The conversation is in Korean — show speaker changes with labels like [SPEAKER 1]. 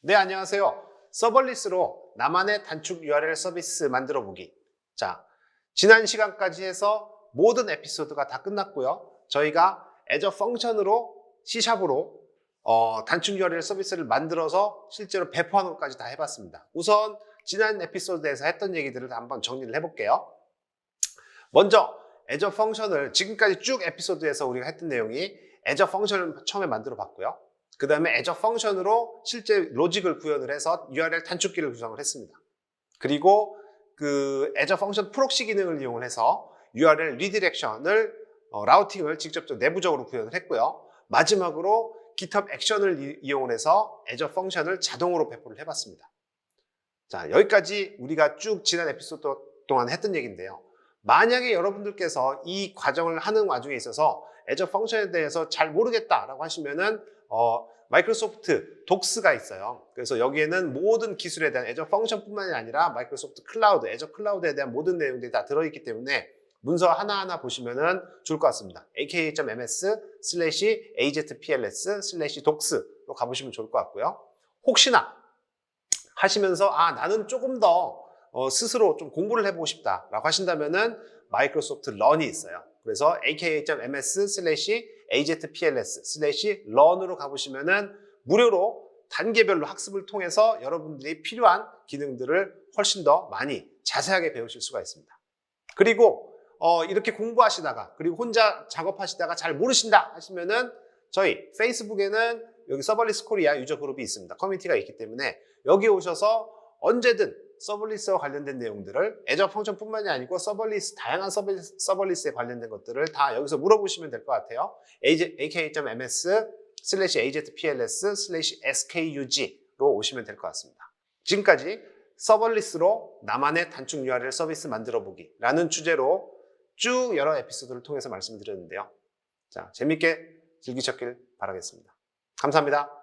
[SPEAKER 1] 네, 안녕하세요. 서벌리스로 나만의 단축 URL 서비스 만들어 보기. 자, 지난 시간까지 해서 모든 에피소드가 다 끝났고요. 저희가 애저 펑션으로 C샵으로 어, 단축 URL 서비스를 만들어서 실제로 배포하는 것까지 다 해봤습니다. 우선 지난 에피소드에서 했던 얘기들을 한번 정리를 해볼게요. 먼저 애저 펑션을 지금까지 쭉 에피소드에서 우리가 했던 내용이 애저 펑션을 처음에 만들어 봤고요. 그 다음에 애저 펑션으로 실제 로직을 구현을 해서 URL 단축키를 구성을 했습니다. 그리고 그 애저 펑션 프록시 기능을 이용을 해서 URL 리디렉션을 어, 라우팅을 직접적 내부적으로 구현을 했고요. 마지막으로 GitHub 액션을 이- 이용을 해서 애저 펑션을 자동으로 배포를 해봤습니다. 자, 여기까지 우리가 쭉 지난 에피소드 동안 했던 얘기인데요. 만약에 여러분들께서 이 과정을 하는 와중에 있어서 애저 펑션에 대해서 잘 모르겠다라고 하시면은 어, 마이크로소프트 독스가 있어요. 그래서 여기에는 모든 기술에 대한 애저 펑션뿐만이 아니라 마이크로소프트 클라우드, 애저 클라우드에 대한 모든 내용들이 다 들어있기 때문에 문서 하나하나 보시면은 좋을 것 같습니다. aka.ms 슬래시 azpls 슬래시 독스로 가보시면 좋을 것 같고요. 혹시나 하시면서 아 나는 조금 더 어, 스스로 좀 공부를 해보고 싶다라고 하신다면은 마이크로소프트 런이 있어요. 그래서 aka.ms 슬래시 azpls 슬래시 런으로 가보시면은 무료로 단계별로 학습을 통해서 여러분들이 필요한 기능들을 훨씬 더 많이 자세하게 배우실 수가 있습니다. 그리고 어, 이렇게 공부하시다가 그리고 혼자 작업하시다가 잘 모르신다 하시면은 저희 페이스북에는 여기 서벌리스 코리아 유저 그룹이 있습니다. 커뮤니티가 있기 때문에 여기 오셔서 언제든 서벌리스와 관련된 내용들을 애저 펑션뿐만이 아니고 서벌리스 다양한 서벌리스, 서벌리스에 관련된 것들을 다 여기서 물어보시면 될 것 같아요. aka.ms 슬래시 azpls 슬래시 skug로 오시면 될 것 같습니다. 지금까지 서벌리스로 나만의 단축 URL 서비스 만들어 보기라는 주제로 쭉 여러 에피소드를 통해서 말씀을 드렸는데요. 자, 재밌게 즐기셨길 바라겠습니다. 감사합니다.